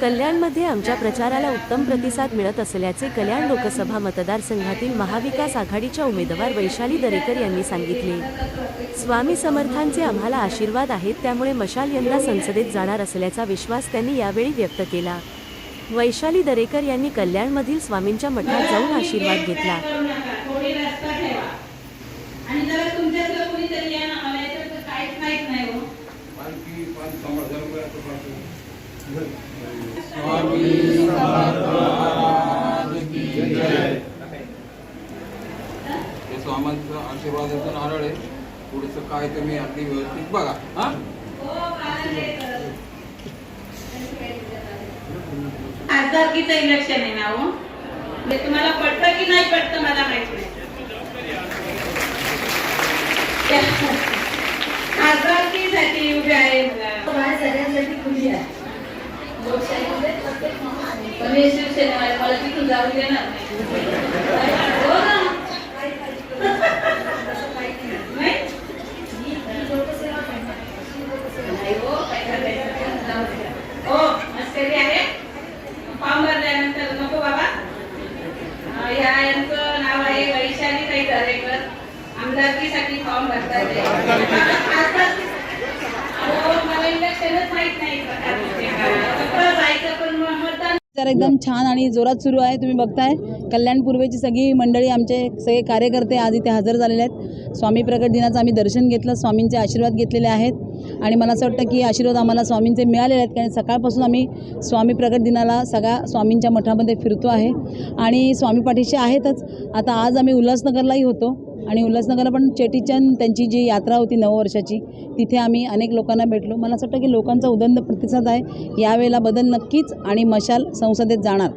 कल्याणमध्ये आमच्या प्रचाराला उत्तम प्रतिसाद मिळत असल्याचे कल्याण लोकसभा मतदारसंघातील महाविकास आघाडीच्या उमेदवार वैशाली दरेकर यांनी सांगितले. स्वामी समर्थांचे आम्हाला आशीर्वाद आहेत त्यामुळे मशाल यंदा संसदेत जाणार असल्याचा विश्वास त्यांनी यावेळी व्यक्त केला. वैशाली दरेकर यांनी कल्याणमधील स्वामींच्या मठात जाऊन आशीर्वाद घेतला. आणि हो स्वामांचं आहे. पुढचं काय तुम्ही अगदी व्यवस्थित बघा. हा. खासदारकीचं इलेक्शन आहे ना हो? म्हणजे तुम्हाला पटतं की नाही पटतं मला माहीत नाही. खासदारकीसाठी उभे आहे मला. सगळ्यांसाठी खुली आहे. माणूस शिवसेना आहे, मला तिथून जाऊ देणार हो, हो, हो आहे. फॉर्म भरल्यानंतर नको बाबा. ह्या यांचं नाव आहे वैशाली काही दरेकर आमदारकीसाठी फॉर्म भरता येते खासदारकीसाठी. अहो, मला इलेक्शनच माहीत नाही प्रकार फक्त जायचं पण मग तर एकदम छान आणि जोरात सुरू आहे. तुम्ही बघताय कल्याण पूर्वेची सगळी मंडळी आमचे सगळे कार्यकर्ते आज इथे हजर झालेले आहेत. स्वामी प्रकट दिनाचं आम्ही दर्शन घेतलं स्वामींचे आशीर्वाद घेतलेले आहेत. आणि मला असं वाटतं की आशीर्वाद आम्हाला स्वामींचे मिळालेले आहेत. कारण सकाळपासून आम्ही स्वामी प्रकट दिनाला सगळ्या स्वामींच्या मठामध्ये फिरतो आहे. आणि स्वामी पाठीशी आहेतच. आता आज आम्ही उल्हासनगरलाही होतो. आणि उल्हासनगरला पण चेटीचंद त्यांची जी यात्रा होती नववर्षाची तिथे आम्ही अनेक लोकांना भेटलो. मला असं वाटतं की लोकांचा उदंड प्रतिसाद आहे. यावेळेला बदल नक्कीच आणि मशाल संसदेत जाणार.